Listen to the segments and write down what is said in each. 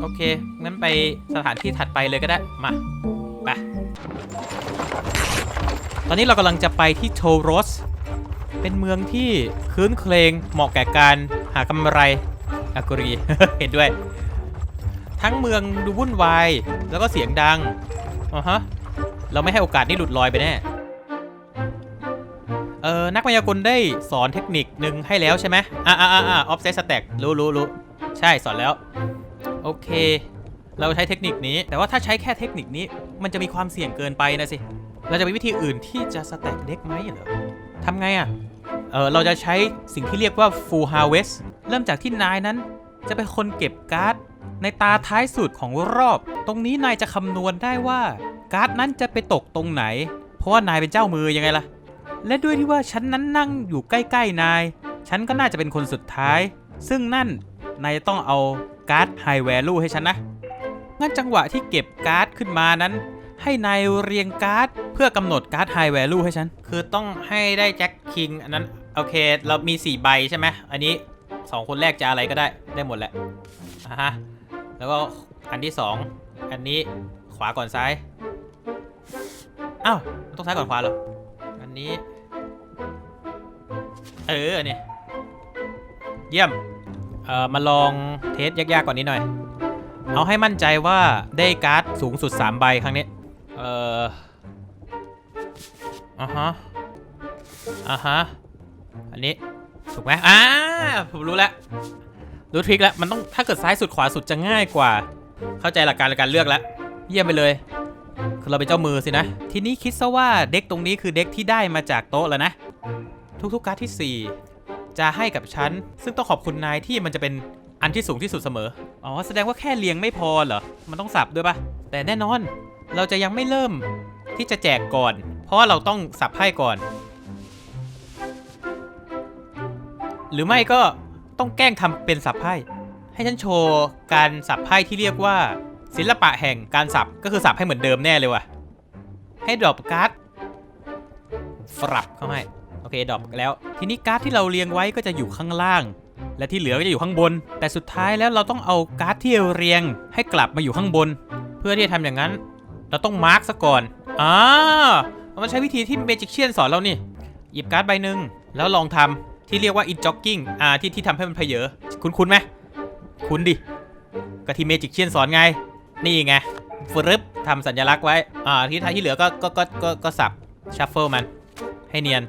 โอเค งั้นไปสถานที่ถัดไปเลยก็ได้ มา ไป ตอนนี้เรากำลังจะไปที่โทโรส เป็นเมืองที่คืนเคลงเหมาะแก่การหากำไรอากุรี เห็นด้วย ทั้งเมืองดูวุ่นวาย แล้วก็เสียงดังอ่าฮะ เราไม่ให้โอกาสนี่หลุดลอยไปแน่ เออนักมายากลได้สอนเทคนิคหนึ่งให้แล้วใช่ไหมอ่าอ่าอ่าออฟเซตสแต็กรู้รู้รู้ใช่สอนแล้ว โอเค เราใช้เทคนิคนี้ แต่ว่าถ้าใช้แค่เทคนิคนี้ มันจะมีความเสี่ยงเกินไปนะสิ เราจะมีวิธีอื่นที่จะสแต็กเด็กไหมเหรอทำไงอะ่ะ เออเราจะใช้สิ่งที่เรียกว่า full harvest เริ่มจากที่นายนั้น จะเป็นคนเก็บการ์ดในตาท้ายสุดของรอบ ตรงนี้นายจะคำนวณได้ว่าการ์ดนั้นจะไปตกตรงไหน เพราะว่านายเป็นเจ้ามือยังไงล่ะ และด้วยที่ว่าฉันนั้นนั่งอยู่ใกล้ๆนาย ฉันก็น่าจะเป็นคนสุดท้าย ซึ่งนั่นนายจะต้องเอา การ์ดไฮแวลูให้ฉันนะ งั้นจังหวะที่เก็บการ์ดขึ้นมานั้น ให้นายเรียงการ์ดเพื่อกำหนดการ์ดไฮแวลูให้ฉัน คือต้องให้ได้แจ็คคิงอันนั้น โอเค เรามี 4 ใบใช่ไหมอันนี้ 2 คนแรกจะอะไรก็ได้ได้หมดแหละอะฮะแล้วก็อันที่ 2 อันนี้ขวาก่อนซ้าย อ้าว ต้องซ้ายก่อนขวาเหรอ อันนี้ เอออันนี้เยี่ยม เอ่อมาลองเทสยากๆก่อนนี้หน่อย เอาให้มั่นใจว่าได้การ์ดสูงสุด 3 ใบครั้งนี้ เอ่ออ่าฮะอ่าฮะ อันนี้ ถูกไหมอ่าผมรู้แล้ว รู้ทริคแล้ว มันต้องถ้าเกิดซ้ายสุดขวาสุดจะง่ายกว่า เข้าใจหลักการในการเลือกแล้ว เยี่ยมไปเลย คือเราเป็นเจ้ามือสินะ ทีนี้คิดซะว่าเด็กตรงนี้คือเด็กที่ได้มาจากโต๊ะแล้วนะ ทุกๆการ์ดที่ 4 จะให้กับฉัน ซึ่งต้องขอบคุณนายที่มันจะเป็นอันที่สูงที่สุดเสมอ อ๋อ แสดงว่าแค่เรียงไม่พอเหรอ มันต้องสับด้วยปะแต่แน่นอน เราจะยังไม่เริ่มที่จะแจกก่อน เพราะาเราต้องสับไพ่ก่อน หรือไม่ก็ต้องแกล้งทำเป็นสับไพ่ให้ฉันโชว์การสับไพ่ที่เรียกว่า ศิลปะแห่งการสับก็คือสับให้เหมือนเดิมแน่เลยว่ะ ให้ดรอปการ์ดฟรับเข้าให้ เคดรอปแล้ว ทีนี้การ์ดที่เราเรียงไว้ก็จะอยู่ข้างล่าง และที่เหลือก็จะอยู่ข้างบน แต่สุดท้ายแล้วเราต้องเอาการ์ดที่เรียงให้กลับมาอยู่ข้างบน เพื่อที่จะทำอย่างนั้น เราต้องมาร์กซะก่อนอ่ามันใช้วิธีที่เมจิกเชียนสอนเรานี่หยิบการ์ดใบหนึ่งแล้วลองทำที่เรียกว่า in jogging อ่าที่ที่ทำให้มันเพเยอคุ้นคุ้นๆไหมคุ้นดิก็ที่เมจิกเชียนสอนไง นี่ไงฟรึบทำสัญลักษณ์ไว้ อ่า ที่ท้ายที่เหลือก็ ก็ ก็ ก็ ก็สับ ชัฟเฟิลมัน ให้เนียน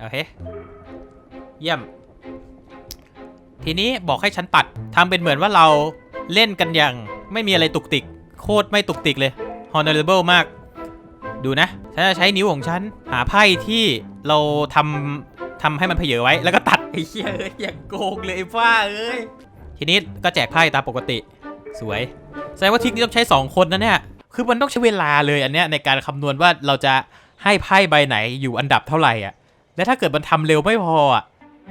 โอเค เยี่ยม ทีนี้บอกให้ฉันตัดทำเป็นเหมือนว่าเราเล่นกันอย่างไม่มีอะไรตุกติก โคตรไม่ตุกติกเลย honorable มาก ดูนะ ฉันจะใช้นิ้วของฉัน หาไพ่ที่เราทำทำให้มันเพเยอไว้ แล้วก็ตัดไอ้เหี้ยเอ้ยอย่างโกงเลยไอ้ฟ้าเอ้ย ทีนี้ก็แจกไพ่ตามปกติ สวย แสดงว่าทริกนี้ต้องใช้ 2 คนนะเนี่ย คือมันต้องใช้เวลาเลยอันเนี้ยในการคำนวณว่าเราจะให้ไพ่ใบไหนอยู่อันดับเท่าไหร่อะ และถ้าเกิดมันทำเร็วไม่พออะ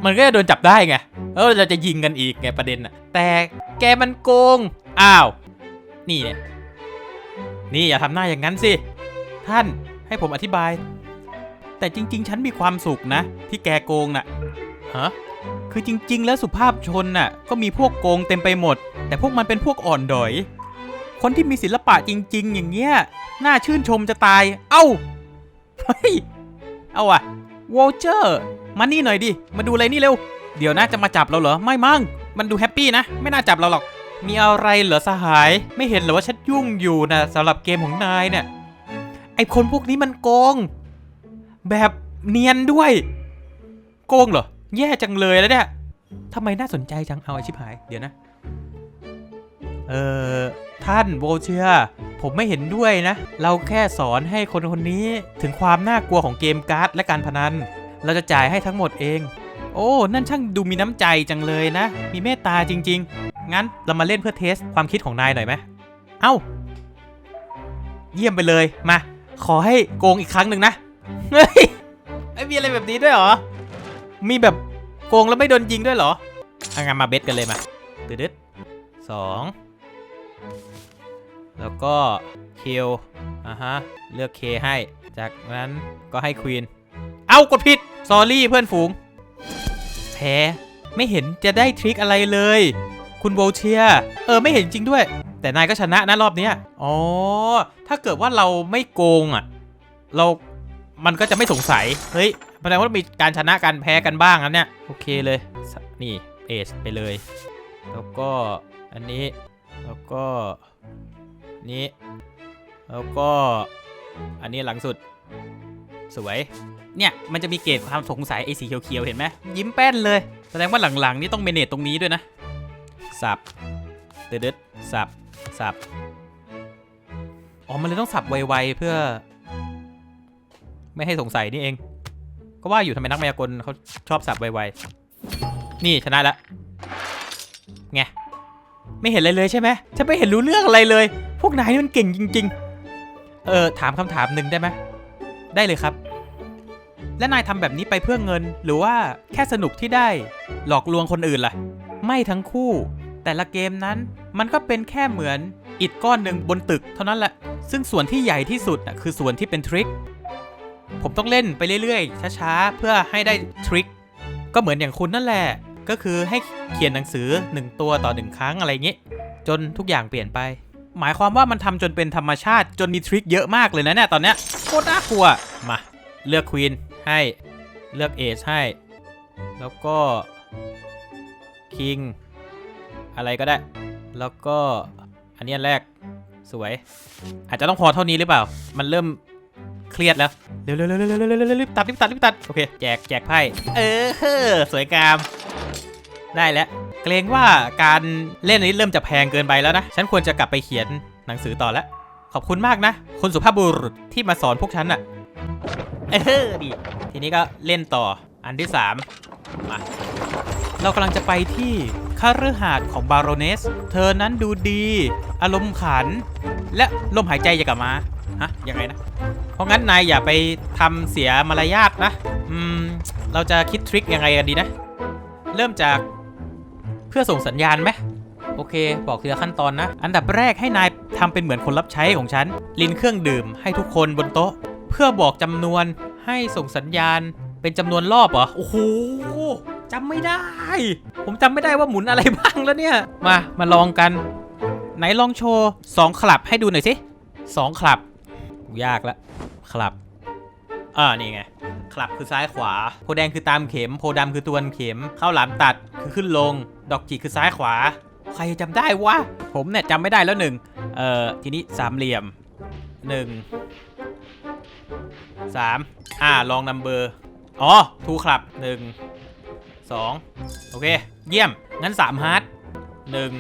มันก็จะโดนจับได้ไงแล้วเราจะยิงกันอีกไงประเด็นอะแต่แกมันโกงอ้าว นี่เนี่ยนี่อย่าทำหน้าอย่างนั้นสิท่านให้ผมอธิบาย แต่จริง ๆ ฉันมีความสุขนะ ที่แกโกงน่ะฮะคือจริง ๆ แล้วสุภาพชนน่ะ ก็มีพวกโกงเต็มไปหมด แต่พวกมันเป็นพวกอ่อนดอย คนที่มีศิลปะจริง ๆ อย่างเงี้ยน่าชื่นชมจะตาย เอ้าเฮ้ยเอาอะ วอลเจอร์มานี่หน่อยดิ มาดูอะไรนี่เร็ว เดี๋ยวน่าจะมาจับเราเหรอ ไม่มั่ง มันดูแฮปปี้นะ ไม่น่าจับเราหรอก มีอะไรเหรอสหาย ไม่เห็นเหรอว่าฉันยุ่งอยู่นะสำหรับเกมของนายเนี่ย ไอคนพวกนี้มันโกง แบบเนียนด้วย โกงเหรอ แย่จังเลยแล้วเนี่ยทำไมน่าสนใจจัง เอาไอชิบหาย เดี๋ยวนะ เออท่านโวเชีย ผมไม่เห็นด้วยนะ เราแค่สอนให้คนคนนี้ถึงความน่ากลัวของเกมการ์ดและการพนัน เราจะจ่ายให้ทั้งหมดเอง โอ้ นั่นช่างดูมีน้ำใจจังเลยนะ มีเมตตาจริง ๆ งั้นเรามาเล่นเพื่อเทสความคิดของนายหน่อยไหมเอ้า เยี่ยมไปเลย มา ขอให้โกงอีกครั้งหนึ่งนะ เฮ้ย มีอะไรแบบนี้ด้วยเหรอ มีแบบโกงแล้วไม่โดนยิงด้วยเหรออางั้นมาเบสกันเลยมาตืดสอง แล้วก็คิวอะฮะ เลือกเคให้ จากนั้นก็ให้ควีน เอ้ากดผิดสอรี่เพื่อนฝูง แพ้ ไม่เห็นจะได้ทริคอะไรเลย คุณโวเชีย เออไม่เห็นจริงด้วย แต่นายก็ชนะนะรอบนี้อ๋อ ถ้าเกิดว่าเราไม่โกงอะ เรา มันก็จะไม่สงสัย เฮ้ยแสดงว่ามีการชนะการแพ้กันบ้างนะเนี่ย โอเคเลย นี่เอสไปเลย แล้วก็อันนี้ แล้วก็ นี้ แล้วก็อันนี้หลังสุด สวย เนี่ยมันจะมีเกรดความสงสัยไอ้สีเขียวๆเห็นไหมยิ้มแป้นเลย แสดงว่าหลังๆนี่ต้องเมเนจตรงนี้ด้วยนะสับเด็ดสับสับอ๋อ มันเลยต้องสับไวๆเพื่อ ไม่ให้สงสัยนี่เอง ก็ว่าอยู่ทำไมนักมายากลเขาชอบสับไวๆนี่ชนะละไง ไม่เห็นอะไรเลยใช่ไหมฉันไม่เห็นรู้เรื่องอะไรเลย พวกนายนี่มันเก่งจริง ๆ เออถามคำถามหนึ่งได้ไหมได้เลยครับ และนายทำแบบนี้ไปเพื่อเงิน หรือว่าแค่สนุกที่ได้ หลอกลวงคนอื่นล่ะ ไม่ทั้งคู่ แต่ละเกมนั้น มันก็เป็นแค่เหมือนอิฐก้อนหนึ่งบนตึกเท่านั้นแหละ ซึ่งส่วนที่ใหญ่ที่สุดคือส่วนที่เป็นทริคผมต้องเล่นไปเรื่อยๆช้าๆเพื่อให้ได้ทริคก็เหมือนอย่างคุณนั่นแหละ ก็คือให้เขียนหนังสือ 1 ตัวต่อ 1 ครั้งอะไรเงี้ยจนทุกอย่างเปลี่ยนไป หมายความว่ามันทำจนเป็นธรรมชาติจนมีทริคเยอะมากเลยนะเนี่ยตอนเนี้ยโคตรน่ากลัวมา เลือกควีนให้เลือกเอชให้ แล้วก็คิงอะไรก็ได้ แล้วก็อันนี้อันแรกสวย อาจจะต้องพอเท่านี้หรือเปล่า มันเริ่มเครียดแล้ว เร็วๆๆๆๆๆๆรีบตัดรีบตัดรีบตัด โอเค แจกแจกไพ่ เออ สวยงาม ได้แล้ว เกรงว่าการเล่นนี้เริ่มจะแพงเกินไปแล้วนะ ฉันควรจะกลับไปเขียนหนังสือต่อแล้ว ขอบคุณมากนะ คุณสุภาพบุรุษที่มาสอนพวกฉันอะเออดีทีนี้ก็เล่นต่ออันที่3มาเรากำลังจะไปที่คาฤหาสน์ของบาร o เนส เธอนั้นดูดี อารมณ์ขัน และลมหายใจอย่ากลับมา ฮะ ยังไงนะ เพราะงั้นนายอย่าไปทำเสียมารยาทนะ อืม เราจะคิดทริคยังไงกันดีนะ เริ่มจาก เพื่อส่งสัญญาณไหมโอเค บอกทีละขั้นตอนนะ อันดับแรกให้นายทำเป็นเหมือนคนรับใช้ของฉันลินเครื่องดื่มให้ทุกคนบนโต๊ะ เพื่อบอกจำนวนให้ส่งสัญญาณเป็นจำนวนรอบเหรอโอ้โหจำไม่ได้ ผมจำไม่ได้ว่าหมุนอะไรบ้างแล้วเนี่ย มา มาลองกัน ไหนลองโชว์สองคลับให้ดูหน่อยสิสองคลับ ยากละคลับ อ่า นี่ไง คลับคือซ้ายขวา โพแดงคือตามเข็ม โพดำคือตัวนเข็ม ข้าวหลามตัดคือขึ้นลง ดอกจิกคือซ้ายขวา ใครจำได้วะ ผมเนี่ยจำไม่ได้แล้วหนึ่งเอ่อ ทีนี้สามเหลี่ยมหนึ่งสามอ่า ลองนัมเบอร์ อ๋อทูคลับหนึ่งสองโอเค เยี่ยม งั้นสามฮาร์ดหนึ่ง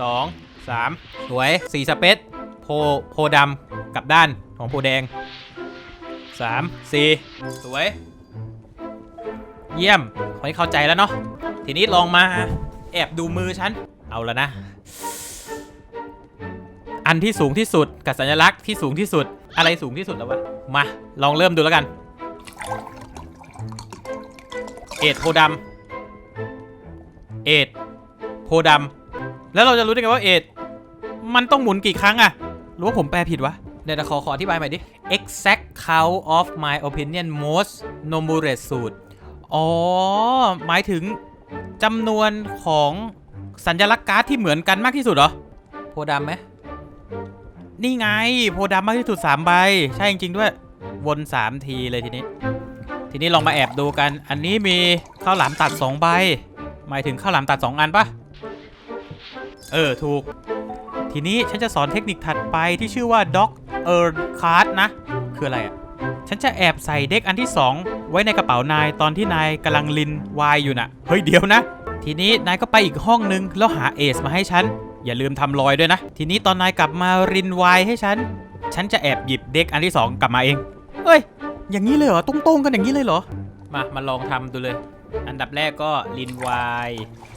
สองสามสวยสี่สเปซโพโพดำกลับด้านของโพแดง สามสี่สวย เยี่ยมขอให้เข้าใจแล้วเนาะทีนี้ลองมาแอบดูมือฉัน เอาแล้วนะ อันที่สูงที่สุดกับสัญลักษณ์ที่สูงที่สุดอะไรสูงที่สุดแล้ววะ มา ลองเริ่มดูแล้วกัน เอ็ดโพดำเอ็ดโพดำแล้วเราจะรู้ได้ไงว่าเอ็ดมันต้องหมุนกี่ครั้งอะหรือว่าผมแปลผิดวะเดี๋ยวขอขออธิบายใหม่ดิ exact count of my opinion most numerous สูตรอ๋อ หมายถึงจำนวนของสัญลักษณ์การ์ดที่เหมือนกันมากที่สุดเหรอ โพดำไหม นี่ไง โพดำมากที่สุด3ใบ ใช่จริงๆด้วย วน 3 ทีเลยทีนี้ ทีนี้ลองมาแอบดูกัน อันนี้มีข้าวหลามตัด 2 ใบ หมายถึงข้าวหลามตัด 2 อันปะเออ ถูก ทีนี้ฉันจะสอนเทคนิคถัดไปที่ชื่อว่า Dog Earn Card นะ คืออะไรอะฉันจะแอบใส่เด็กอันที่ 2 ไว้ในกระเป๋านายตอนที่นายกำลังลินวายอยู่น่ะ เฮ้ยเดี๋ยวนะ ทีนี้นายก็ไปอีกห้องนึงแล้วหาเอสมาให้ฉัน อย่าลืมทำรอยด้วยนะ ทีนี้ตอนนายกลับมารินวายให้ฉัน ฉันจะแอบหยิบเด็กอันที่ 2 กลับมาเองเฮ้ย อย่างนี้เลยเหรอตรงๆกันอย่างนี้เลยเหรอ มา มาลองทำดูเลย อันดับแรกก็ลินวาย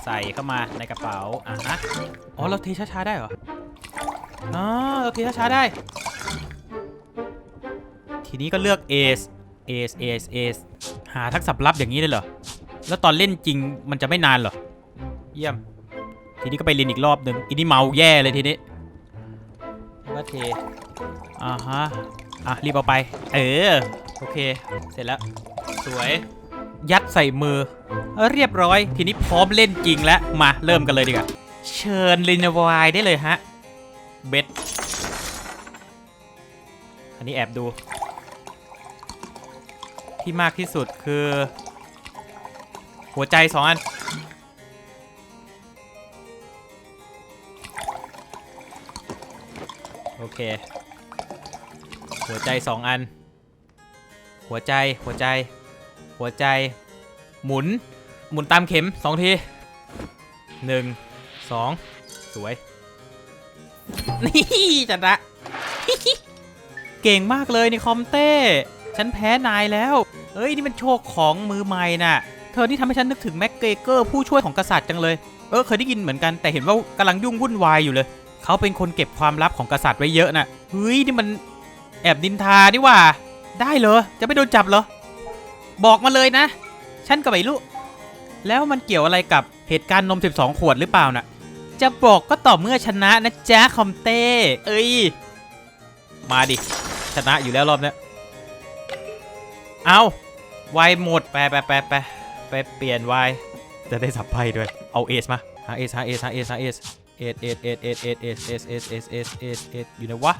ใส่เข้ามาในกระเป๋าอะฮะอ๋อเราเทช้าๆได้เหรออ๋อเราเทช้าๆได้ ทีนี้ก็เลือกเอสเอสเอสเอสหาทักษะลับอย่างนี้เลยเหรอ แล้วตอนเล่นจริงมันจะไม่นานเหรอ เยี่ยม ทีนี้ก็ไปเรียนอีกรอบหนึ่งอีนี่เมาแย่เลยทีนี้แล้วก็เทอ่าฮะ อะรีบเอาไป เออ โอเค เสร็จแล้ว สวย ยัดใส่มือ เรียบร้อย ทีนี้พร้อมเล่นจริงแล้วมาเริ่มกันเลยดีกว่า เชิญลินวายได้เลยฮะ เบ็ด อันนี้แอบดู ที่มากที่สุดคือ หัวใจสองอัน โอเค หัวใจสองอัน หัวใจหัวใจ หัวใจ หมุน หมุนตามเข็มสองทีหนึ่งสองสวย นี่จัดละเก่งมากเลยนี่คอมเต้ ฉันแพ้นายแล้ว เอ้ย นี่มันโชคของมือใหม่น่ะ เธอนี่ทำให้ฉันนึกถึงแม็กเกเกอร์ผู้ช่วยของกษัตริย์จังเลย เออ เคยได้ยินเหมือนกันแต่เห็นว่ากำลังยุ่งวุ่นวายอยู่เลย เขาเป็นคนเก็บความลับของกษัตริย์ไว้เยอะน่ะ เฮ้ย นี่มันแอบดินทานี่ว่า ได้เหรอ จะไม่โดนจับเหรอ บอกมาเลยนะ ฉันก็ไม่รู้ แล้วมันเกี่ยวอะไรกับเหตุการณ์นม 12 ขวดหรือเปล่าน่ะ จะบอกก็ต่อเมื่อชนะนะจ๊ะคอมเต้ เอ้ย มาดิ ชนะอยู่แล้วรอบนี้เอาไวหมด ไปไปไปไปไปเปลี่ยนไวจะได้สับไพ่ด้วย เอาเอสมา หาเอสหาเอสหาเอสหาเอสเอสเอสเอสเอสเอสเอสเอสเอสเอสเอสเอสเอสอยู่ไหนวะ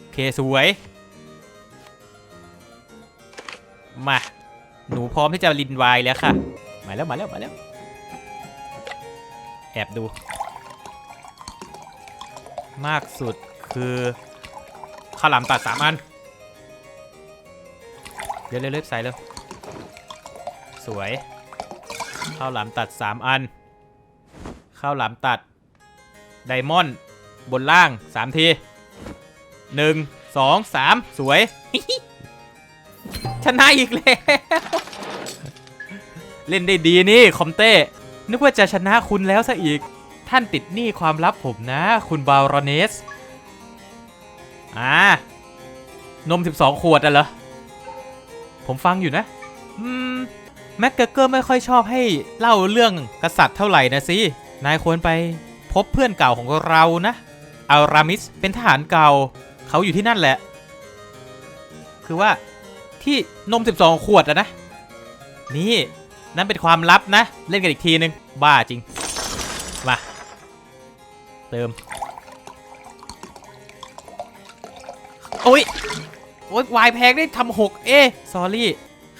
โอเคสวย มา หนูพร้อมที่จะลินวน์แล้วค่ะ มาแล้วมาแล้วมาแล้ว แอบดู มากสุดคือข้าวหลามตัดสามอัน เดี๋ยวเร็วๆใส่เร็วสวย ข้าวหลามตัดสามอัน ข้าวหลามตัด ไดมอนด์บนล่างสามทีหนึ่งสองสามสวย ชนะอีกแล้ว เล่นได้ดีนี่คอมเต้ นึกว่าจะชนะคุณแล้วซะอีก ท่านติดหนี้ความลับผมนะ คุณบารอนเนส อ่า นม 12 ขวดอะเหรอ ผมฟังอยู่นะ อืม แม็กเกอร์เกอร์ไม่ค่อยชอบให้เล่าเรื่องกษัตริย์เท่าไหร่นะสิ นายควรไปพบเพื่อนเก่าของเรานะอัลรามิสเป็นทหารเก่า เขาอยู่ที่นั่นแหละ คือว่า ที่นม 12 ขวดอะนะ นี่นั่นเป็นความลับนะ เล่นกันอีกทีนึง บ้าจริง มา เติม โอ้ย โอ้ยวายแพงได้ทำหกเอ๊ซอรี่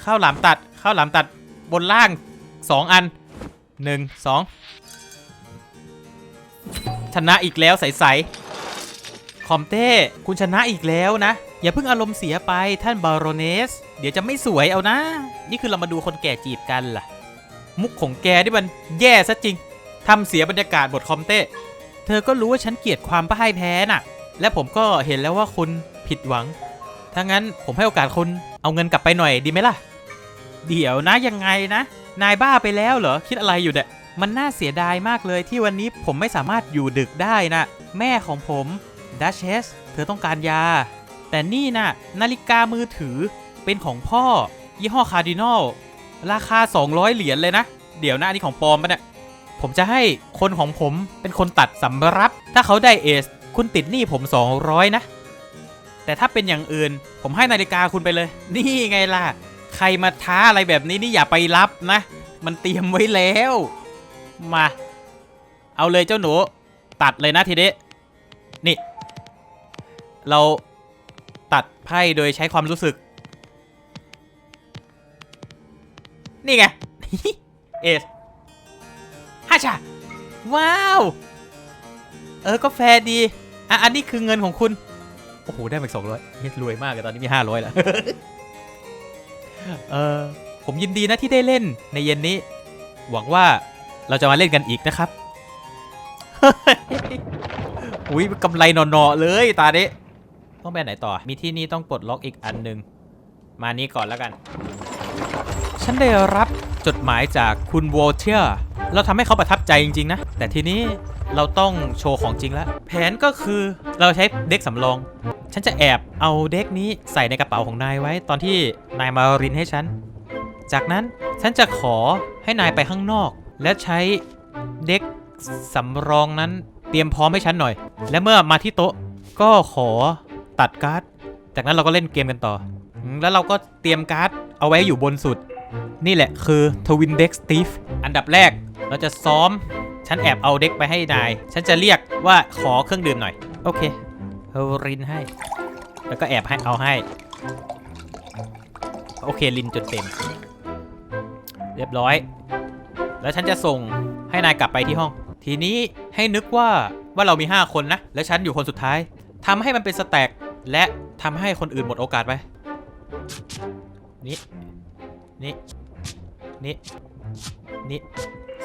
ข้าวหลามตัด ข้าวหลามตัดบนล่าง 2 อัน 1 2 ชนะอีกแล้วใสๆคอมเต้ คุณชนะอีกแล้วนะ อย่าเพิ่งอารมณ์เสียไปท่านบารอนเนส เดี๋ยวจะไม่สวยเอานะ นี่คือเรามาดูคนแก่จีบกันล่ะ มุกของแกที่มันแย่ซะจริงทำเสียบรรยากาศบทคอมเต้เธอก็รู้ว่าฉันเกลียดความพ่ายแพ้น่ะ และผมก็เห็นแล้วว่าคุณผิดหวังถ้างั้นผมให้โอกาสคุณเอาเงินกลับไปหน่อยดีไหมล่ะ เดี๋ยวนะยังไงนะ นายบ้าไปแล้วเหรอคิดอะไรอยู่เนี่ยมันน่าเสียดายมากเลยที่วันนี้ผมไม่สามารถอยู่ดึกได้นะ แม่ของผมดัชเชสเธอต้องการยา แต่นี่นะนาฬิกามือถือเป็นของพ่อ ยี่ห้อคาร์ดินอลราคา 200 เหรียญเลยนะ เดี๋ยวนะอันนี้ของปลอมปะเนี่ยผมจะให้คนของผมเป็นคนตัดสำรับ ถ้าเขาได้เอส คุณติดหนี้ผม 200 นะ แต่ถ้าเป็นอย่างอื่น ผมให้นาฬิกาคุณไปเลย นี่ไงล่ะ ใครมาท้าอะไรแบบนี้นี่อย่าไปรับนะ มันเตรียมไว้แล้ว มา เอาเลยเจ้าหนู ตัดเลยนะทีนี้นี่ เรา ไพ่โดยใช้ความรู้สึก นี่ไง เอสฮ่าชาว้าว เออ ก็แฟร์ดี อะ อันนี้คือเงินของคุณ โอ้โห ได้มาสองร้อยเฮ้ยรวยมากเลยตอนนี้มีห้าร้อยแล้ว เออ ผมยินดีนะที่ได้เล่นในเย็นนี้ หวังว่าเราจะมาเล่นกันอีกนะครับ อุ้ยกำไรนอๆเลยตาเนี้ ต้องไปไหนต่อ มีที่นี่ต้องปลดล็อกอีกอันหนึ่งมานี้ก่อนแล้วกัน ฉันได้รับจดหมายจากคุณวอลเทียร์เราทำให้เขาประทับใจจริง ๆ นะ แต่ทีนี้เราต้องโชว์ของจริงแล้ว แผนก็คือเราใช้เด็กสำรอง ฉันจะแอบเอาเด็กนี้ใส่ในกระเป๋าของนายไว้ ตอนที่นายมารินให้ฉัน จากนั้นฉันจะขอให้นายไปข้างนอก และใช้เด็กสำรองนั้นเตรียมพร้อมให้ฉันหน่อย และเมื่อมาที่โต๊ะก็ขอ ตัดการ์ด จากนั้นเราก็เล่นเกมกันต่อ แล้วเราก็เตรียมการ์ดเอาไว้อยู่บนสุด นี่แหละคือ Twin Deck Steve อันดับแรกเราจะซ้อม ฉันแอบเอาเด็กไปให้นาย ฉันจะเรียกว่าขอเครื่องดื่มหน่อย โอเคเอรินให้ แล้วก็แอบให้เอาให้ โอเคลินจนเต็ม เรียบร้อย แล้วฉันจะส่งให้นายกลับไปที่ห้อง ทีนี้ให้นึกว่าว่าเรามี 5 คนนะ และฉันอยู่คนสุดท้ายทำให้มันเป็นสแต็ก และทำให้คนอื่นหมดโอกาสไป นี่ นี่ นี่ นี่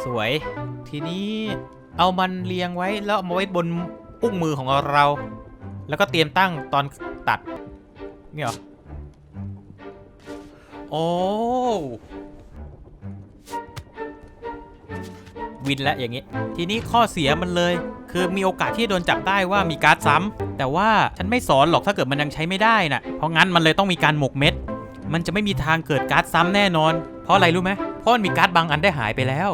สวย ทีนี้เอามันเรียงไว้แล้วเอามาไว้บนอุ้งมือของเรา แล้วก็เตรียมตั้งตอนตัด นี่หรอ โอ้ วินแล้วอย่างนี้ ทีนี้ข้อเสียมันเลย คือมีโอกาสที่โดนจับได้ว่ามีการ์ดซ้ำแต่ว่าฉันไม่สอนหรอกถ้าเกิดมันยังใช้ไม่ได้น่ะเพราะงั้นมันเลยต้องมีการหมกเม็ด มันจะไม่มีทางเกิดการ์ดซ้ำแน่นอน เพราะอะไรรู้ไหมเพราะมันมีการ์ดบางอันได้หายไปแล้ว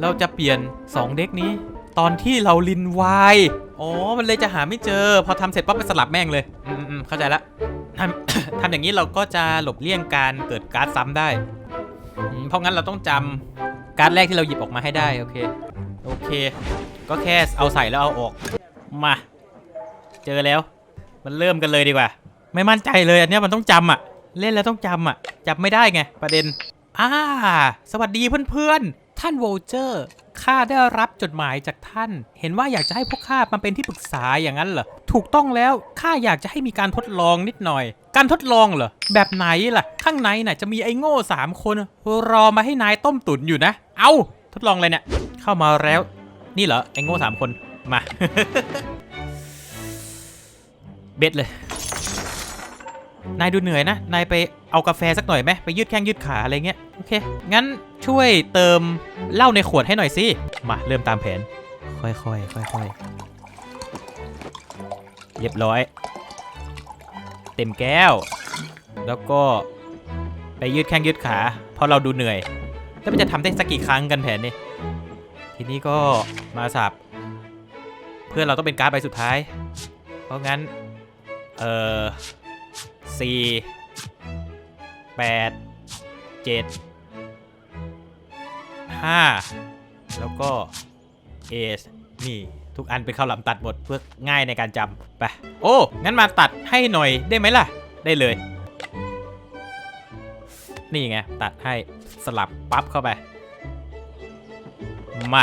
เราจะเปลี่ยน 2 เด็กนี้ ตอนที่เราลินวายอ๋อมันเลยจะหาไม่เจอ พอทำเสร็จปั๊บไปสลับแม่งเลยอืมอืมเข้าใจละทำทำอย่างนี้เราก็จะหลบเลี่ยงการเกิดการ์ดซ้ำได้อืมเพราะงั้นเราต้องจำ การ์ดแรกที่เราหยิบออกมาให้ได้ โอเค โอเค ก็แค่เอาใส่แล้วเอาออก มา เจอแล้ว มันเริ่มกันเลยดีกว่า ไม่มั่นใจเลยอันนี้มันต้องจำอะ เล่นแล้วต้องจำอะจับไม่ได้ไงประเด็นอ่าสวัสดีเพื่อนๆท่านโวลเจอร์ ข้าได้รับจดหมายจากท่าน เห็นว่าอยากจะให้พวกข้ามาเป็นที่ปรึกษาอย่างนั้นเหรอ ถูกต้องแล้ว ข้าอยากจะให้มีการทดลองนิดหน่อย การทดลองเหรอ แบบไหนล่ะ ข้างในน่ะจะมีไอ้โง่สามคน รอมาให้นายต้มตุ๋นอยู่นะ เอาทดลองอะไรเนี่ย เข้ามาแล้ว นี่เหรอ ไอ้โง่สามคน มา เบ็ดเลย นายดูเหนื่อยนะ นายไปเอากาแฟสักหน่อยไหมไปยืดแข้งยืดขาอะไรเงี้ย โอเค งั้นช่วยเติมเหล้าในขวดให้หน่อยสิ มาเริ่มตามแผน ค่อยๆ ค่อยๆ เรียบร้อย เต็มแก้ว แล้วก็ไปยืดแข้งยืดขา เพราะเราดูเหนื่อย แล้วมันจะทำได้สักกี่ครั้งกันแผนนี้ทีนี้ก็มาสับ เพื่อนเราต้องเป็นการ์ดใบสุดท้าย เพราะงั้น เออ สี่แปดเจ็ดห้าแล้วก็เอสนี่ทุกอันเป็นข้าวหลามตัดหมดเพื่อง่ายในการจำไปโอ้ งั้นมาตัดให้หน่อยได้ไหมล่ะ ได้เลย นี่ไง ตัดให้สลับปั๊บเข้าไป มา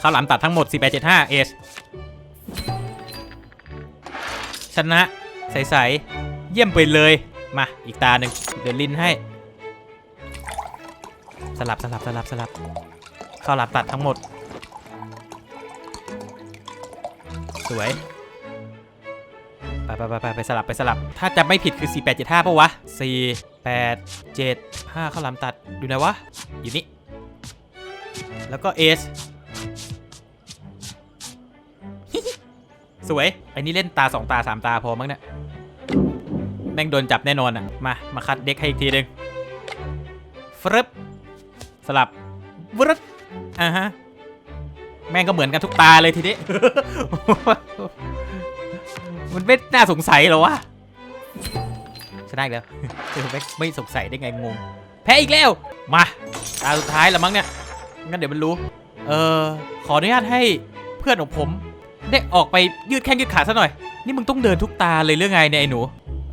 ข้าวหลามตัดทั้งหมด 4875เอส ชนะ ใสๆเยี่ยมไปเลย มา อีกตาหนึ่งเดี๋ยวลินให้ สลับสลับสลับสลับเข้าหลับตัดทั้งหมด สวยไปไปไปไปไปสลับไปสลับ ถ้าจะไม่ผิดคือ 4 8 7 5ปะวะ 4 8 7 5ข้าวหลามตัดอยู่ไหนวะ อยู่นี่ แล้วก็เอส สวยไอ้นี่เล่นตาสองตาสามตาพอมั้งเนี่ยแม่งโดนจับแน่นอนอะ มา มาคัดเด็กให้อีกทีหนึ่งฟรึบสลับวรึบอ่าฮะ แม่งก็เหมือนกันทุกตาเลยทีนี้ มันไม่น่าสงสัยหรอวะชนะอีกแล้วไม่ไม่สงสัยได้ไงงง แพ้อีกแล้ว มา ตาสุดท้ายแล้วมั้งเนี่ย งั้นเดี๋ยวมันรู้ เออ ขออนุญาตให้เพื่อนของผม ได้ออกไปยืดแข้งยืดขาซะหน่อย นี่มึงต้องเดินทุกตาเลยเรื่องไงเนี่ยไอ้หนู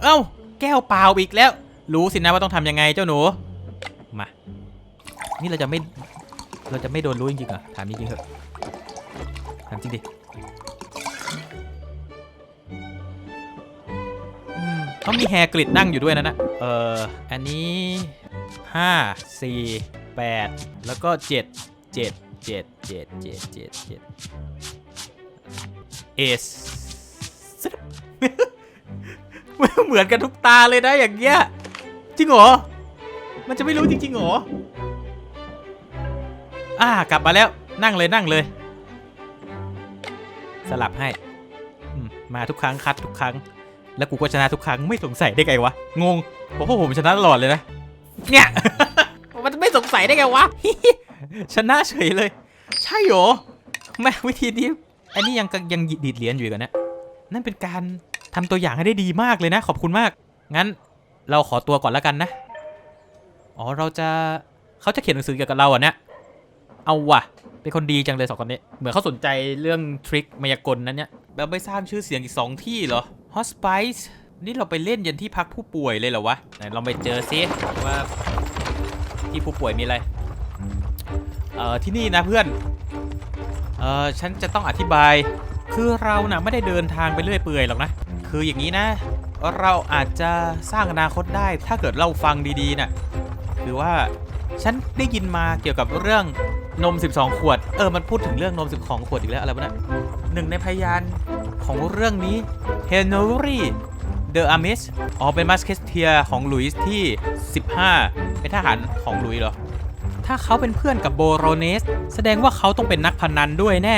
เอ้า แก้วเปล่าอีกแล้ว รู้สินะว่าต้องทำยังไงเจ้าหนู มา นี่เราจะไม่ เราจะไม่โดนรู้จริงๆเหรอ ถามจริงๆเถอะ ถามจริงดิอืมต้องมีแฮร์กริดนั่งอยู่ด้วยนะนะ เออ อันนี้ห้าสี่แปดแล้วก็เจ็ดเจ็ดเจ็ด เจ็ดเจ็ดเจ็ดเจ็ดเอสเหมือนกันทุกตาเลยนะอย่างเงี้ยจริงเหรอ มันจะไม่รู้จริงๆเหรอ อ่ากลับมาแล้วนั่งเลยนั่งเลย สลับให้ มาทุกครั้งคัดทุกครั้ง แล้วกูก็ชนะทุกครั้งไม่สงสัยได้ไงวะ งงเพราะพวกผมชนะตลอดเลยนะ เนี่ย มันไม่สงสัยได้ไงวะ ชนะเฉยเลย ใช่เหรอแม่วิธีนี้ อันนี้ยังยังดีดเหรียญอยู่กันนะนั่นเป็นการทำตัวอย่างให้ได้ดีมากเลยนะ ขอบคุณมาก งั้นเราขอตัวก่อนแล้วกันนะ อ๋อเราจะเขาจะเขียนหนังสือเกี่ยวกับเราอะเนี่ยเอาว่ะ เป็นคนดีจังเลยสองคนนี้ เหมือนเขาสนใจเรื่องทริคมายากลนั้นเนี่ยแบบไปสร้างชื่อเสียงอีกสองที่เหรอ Hospice นี่เราไปเล่นยันที่พักผู้ป่วยเลยเหรอวะไหนลองไปเจอซิว่าที่ผู้ป่วยมีอะไร เอ่อที่นี่นะเพื่อน เอ่อฉันจะต้องอธิบาย คือเรานะ่ะไม่ได้เดินทางไปเรื่อยเปื่อยหรอกนะ คืออย่างนี้นะ เราอาจจะสร้างอนาคตได้ ถ้าเกิดเราฟังดีๆน่ะ คือว่าฉันได้ยินมาเกี่ยวกับเรื่องนม 12 ขวด เออ มันพูดถึงเรื่องนม 12 ขวดอีกแล้วอะไรวะเนี่ยหนึ่งในพยานของเรื่องนี้เฮนรี่เดอะอามิส อ๋อ เป็นมัสเคสเทียของหลุยส์ที่ 15 เป็นทหารของหลุยส์เหรอ ถ้าเขาเป็นเพื่อนกับโบโรเนส แสดงว่าเขาต้องเป็นนักพนันด้วยแน่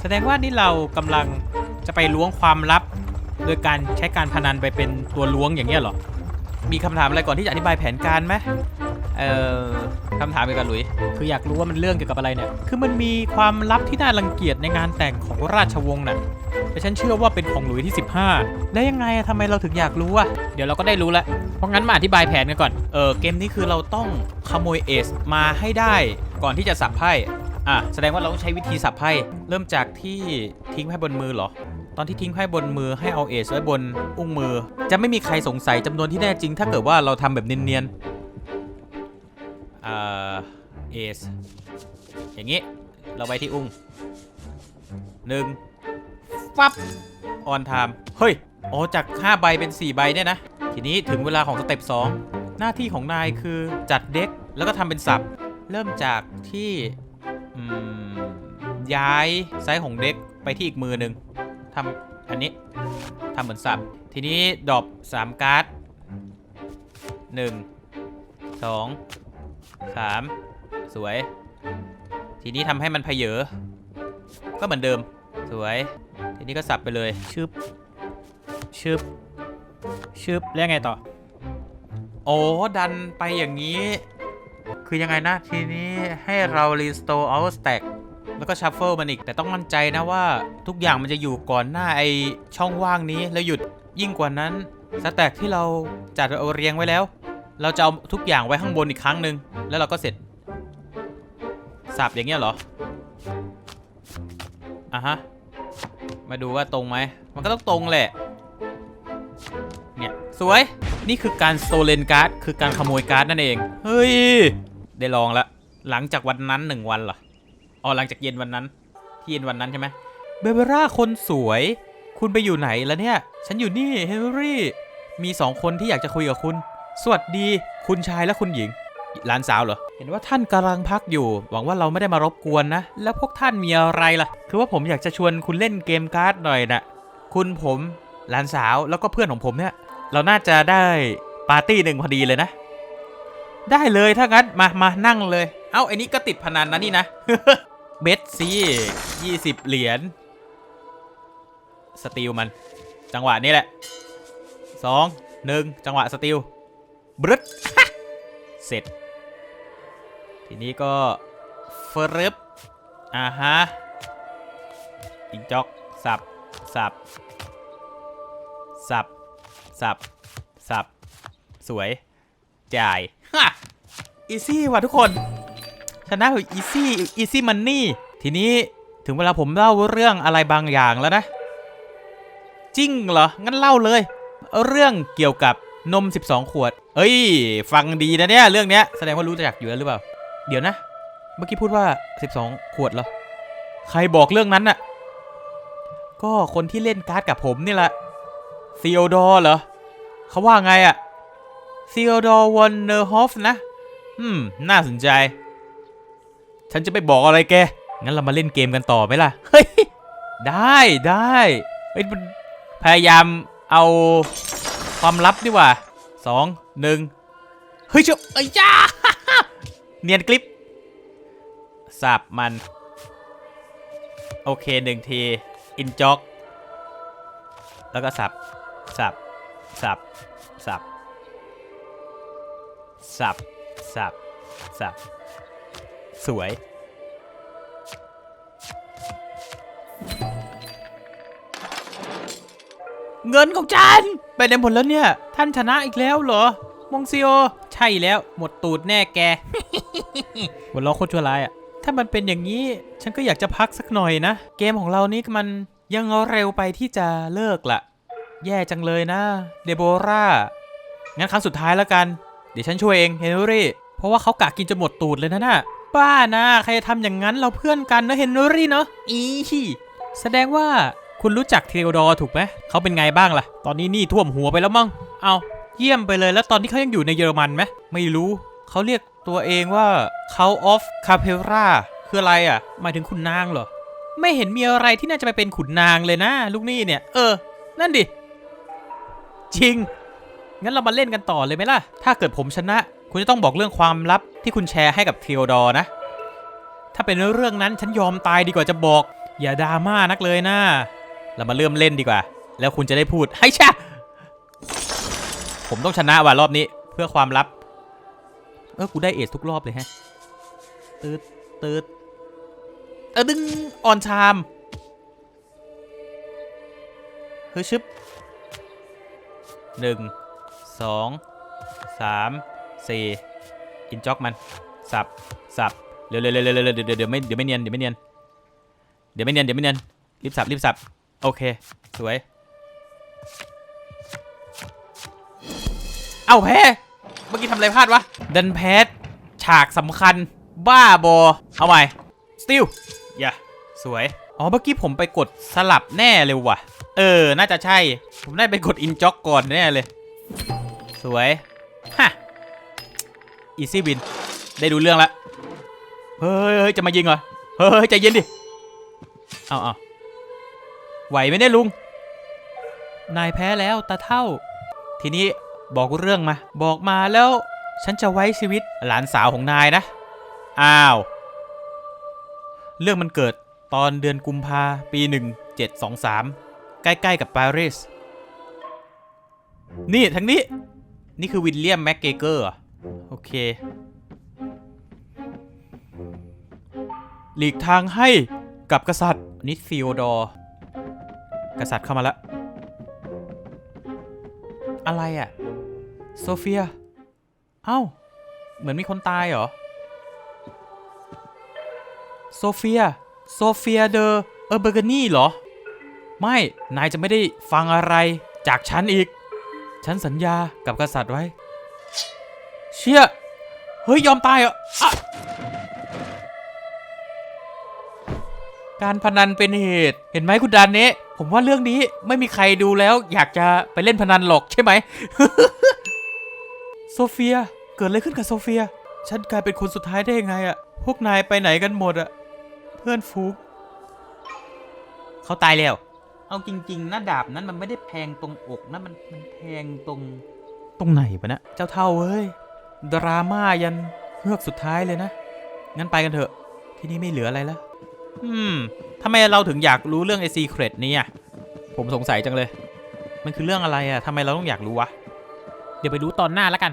แสดงว่านี่เรากำลังจะไปล้วงความลับ โดยการใช้การพนันไปเป็นตัวล้วงอย่างเงี้ยหรอ มีคำถามอะไรก่อนที่จะอธิบายแผนการไหม เออคำถามอีกกันหลุย คืออยากรู้ว่ามันเรื่องเกี่ยวกับอะไรเนี่ย คือมันมีความลับที่น่ารังเกียจในงานแต่งของราชวงศ์น่ะ แต่ฉันเชื่อว่าเป็นของหลุยที่ 15 แล้วยังไงอะทำไมเราถึงอยากรู้อะเดี๋ยวเราก็ได้รู้ล้วเพราะงั้นมาอธิบายแผนกันก่อน เออเกมนี้คือเราต้องขโมยเอสมาให้ได้ก่อนที่จะสับไพ่ อะแสดงว่าเราต้องใช้วิธีสับไพ่ เริ่มจากที่ทิ้งไพ่บนมือเหรอ ตอนที่ทิ้งไพ่บนมือให้เอาเอสไว้บนอุ้งมือ จะไม่มีใครสงสัยจำนวนที่แน่จริง ถ้าเกิดว่าเราทำแบบเนียนๆ อ่าเอสอย่างงี้เราไว้ที่อุ้งหนึ่งฟับออนไทม์เฮ้ยอ๋อจาก 5 ใบเป็น 4 ใบเนี่ยนะ ทีนี้ถึงเวลาของสเต็ป2หน้าที่ของนายคือจัดเด็กแล้วก็ทำเป็นสับ เริ่มจากที่ย้ายไซส์ของเด็กไปที่อีกมือหนึ่งทำอันนี้ทำเหมือนสับ ทีนี้ดรอป3การ์ด 1 2 3สวย ทีนี้ทำให้มันเพเยอก็เหมือนเดิม สวย ทีนี้ก็สับไปเลย ชึบ ชึบ ชึบ แล้วไงต่อ โอ้ดันไปอย่างนี้ คือยังไงนะ ทีนี้ให้เรา restore our stack แล้วก็ shuffle มันอีก แต่ต้องมั่นใจนะว่าทุกอย่างมันจะอยู่ก่อนหน้าไอช่องว่างนี้แล้วหยุดยิ่งกว่านั้นสแต็กที่เราจัดเอาเรียงไว้แล้ว เราจะเอาทุกอย่างไว้ข้างบนอีกครั้งหนึ่งแล้วเราก็เสร็จสับอย่างเงี้ยเหรออะฮะมาดูว่าตรงไหมมันก็ต้องตรงแหละเนี่ยสวยนี่คือการโซเลนการ์ดคือการขโมยการ์ดนั่นเองเฮ้ยได้ลองละหลังจากวันนั้นหนึ่งวันเหรออ๋อหลังจากเย็นวันนั้นที่เย็นวันนั้นใช่ไหมเบเบร่าคนสวย คุณไปอยู่ไหนแล้วเนี่ย ฉันอยู่นี่เฮนรี่มีสองคนที่อยากจะคุยกับคุณ สวัสดีคุณชายและคุณหญิง หลานสาวเหรอ เห็นว่าท่านกำลังพักอยู่ หวังว่าเราไม่ได้มารบกวนนะ แล้วพวกท่านมีอะไรล่ะ คือว่าผมอยากจะชวนคุณเล่นเกมการ์ดหน่อยนะคุณผมหลานสาวแล้วก็เพื่อนของผมเนี่ย เราน่าจะได้ปาร์ตี้หนึ่งพอดีเลยนะ ได้เลยถ้างั้นมามานั่งเลย เอ้าไอ้นี้ก็ติดพนันนะนี่นะ เบสซี่ยี่สิบเหรียญ สติลมัน จังหวะนี้แหละสองหนึ่งจังหวะสติล บรึดเสร็จ ทีนี้ก็เฟรึบอ่าฮะอีกจอก สับ สับ สับ สับ สับ สวย จ่ายฮะอีซี่ว่ะทุกคน ชนะแบบอีซี่ อีซี่มันนี่ ทีนี้ถึงเวลาผมเล่าเรื่องอะไรบางอย่างแล้วนะ จริงเหรอ งั้นเล่าเลย เรื่องเกี่ยวกับ นม 12 ขวด เอ้ย ฟังดีนะเนี่ย เรื่องเนี้ยแสดงว่ารู้จักอยู่แล้วหรือเปล่า เดี๋ยวนะ เมื่อกี้พูดว่า 12 ขวดเหรอ ใครบอกเรื่องนั้นน่ะ ก็คนที่เล่นการ์ดกับผมนี่แหละซีโอดอร์เหรอเขาว่าไงอะซีโอดอร์วอนเนอร์ฮอฟนะ อืม น่าสนใจ ฉันจะไปบอกอะไรแก งั้นเรามาเล่นเกมกันต่อไหมล่ะ เฮ้ย ได้ได้เฮ้ยพยายามเอา ความลับดีกว่าสองหนึ่งเฮ้ยเจ้าเอ้ยจ้าเนียนกลิปสับมัน โอเคหนึ่งทีอินจ็อก แล้วก็สับสับสับสับสับสับสับสวย เงินของฉัน ไปไหนหมดแล้วเนี่ย ท่านชนะอีกแล้วเหรอมงซิโอ ใช่แล้วหมดตูดแน่แกหัวเราะโคตรชั่วร้ายอะ ถ้ามันเป็นอย่างนี้ ฉันก็อยากจะพักสักหน่อยนะ เกมของเรานี่มันยังเร็วไปที่จะเลิกละแย่จังเลยนะเดโบรางั้นครั้งสุดท้ายแล้วกัน เดี๋ยวฉันช่วยเองเฮนรี่ เพราะว่าเขากะกินจนหมดตูดเลยนะน่ะป้านะใครจะทำอย่างนั้นเราเพื่อนกันนะเฮนรี่เนาะอีแสดงว่า คุณรู้จักเทโอดอร์ถูกไหมเขาเป็นไงบ้างล่ะ ตอนนี้หนี่ท่วมหัวไปแล้วมั้ง เอาเยี่ยมไปเลยแล้วตอนที่เขายังอยู่ในเยอรมันไหมไม่รู้เขาเรียกตัวเองว่า Count of Capera คืออะไรอะ หมายถึงขุนนางเหรอ ไม่เห็นมีอะไรที่น่าจะไปเป็นขุนนางเลยนะ ลูกนี่เนี่ย เออ นั่นดิ จริง งั้นเรามาเล่นกันต่อเลยไหมล่ะ ถ้าเกิดผมชนะ คุณจะต้องบอกเรื่องความลับที่คุณแชร์ให้กับเทโอดอร์นะ ถ้าเป็นเรื่องนั้นฉันยอมตายดีกว่าจะบอก อย่าดราม่านักเลยนะ เรามาเริ่มเล่นดีกว่า แล้วคุณจะได้พูดให้ชะผมต้องชนะว่ะรอบนี้เพื่อความลับ เออกูได้เอสทุกรอบเลยฮะตืดตืดเออดึงออนชามเฮ้ยชึบหนึ่งสองสามสี่อินจ็อกมัน สับสับเร็วเร็วเร็วเร็วเร็วเดี๋ยวเดี๋ยวเดี๋ยวไม่เดี๋ยวไม่เนียนเดี๋ยวไม่เนียนเดี๋ยวไม่เนียนเดี๋ยวไม่เนียนรีบสับรีบสับ โอเค สวย เอ้าแพ้ เมื่อกี้ทำอะไรพลาดวะ ดันแพ้ฉากสำคัญ บ้าบอ เอาใหม่ สติลอย่าสวย อ๋อ เมื่อกี้ผมไปกดสลับแน่เลยว่ะ เออ น่าจะใช่ ผมได้ไปกดอินจ็อกก่อนแน่เลย สวย ฮะ อีซี่บิน ได้ดูเรื่องละเฮ้ยเฮ้ย จะมายิงเหรอ เฮ้ย ใจเย็นดิ เอาเอา ไหวไหมเนี่ยลุง นายแพ้แล้วตาเท่า ทีนี้บอกเรื่องมา บอกมาแล้ว ฉันจะไว้ชีวิตหลานสาวของนายนะ อ้าว เรื่องมันเกิดตอนเดือนกุมภาปี 1723 ใกล้ๆกับปารีส นี่ทั้งนี้ นี่คือวิลเลียมแม็กเกเกอร์โอเค หลีกทางให้กับกษัตริย์นิทฟิโอดอร์ กษัตริย์เข้ามาแล้วอะไรอะ่ะ โซเฟีย เอ้า เหมือนมีคนตายเหรอ โซเฟีย โซเฟียเดอเออร์เบอร์กานีเหรอ ไม่ นายจะไม่ได้ฟังอะไรจากฉันอีก ฉันสัญญากับกษัตริย์ไว้ เชี่ย เฮ้ย ยอมตายเหรออะการพนันเป็นเหตุ เห็นไหมคุณดานเนะ ผมว่าเรื่องนี้ไม่มีใครดูแล้ว อยากจะไปเล่นพนันหรอกใช่ไหม โซเฟีย เกิดอะไรขึ้นกับโซเฟีย ฉันกลายเป็นคนสุดท้ายได้ยังไงอะพวกนายไปไหนกันหมดอะเพื่อนฟูกเขาตายแล้ว เอาจริงๆหน้าดาบนั้นมันไม่ได้แทงตรงอกนะมันมันแทงตรงตรงไหนปะนะ เจ้าเท่าเอ้ย ดราม่ายันเฮือกสุดท้ายเลยนะ งั้นไปกันเถอะ ที่นี่ไม่เหลืออะไรแล้ว อืม ทำไมเราถึงอยากรู้เรื่องไอซีเครดนี้อะผมสงสัยจังเลย มันคือเรื่องอะไรอะทำไมเราต้องอยากรู้วะ เดี๋ยวไปรู้ตอนหน้าแล้วกัน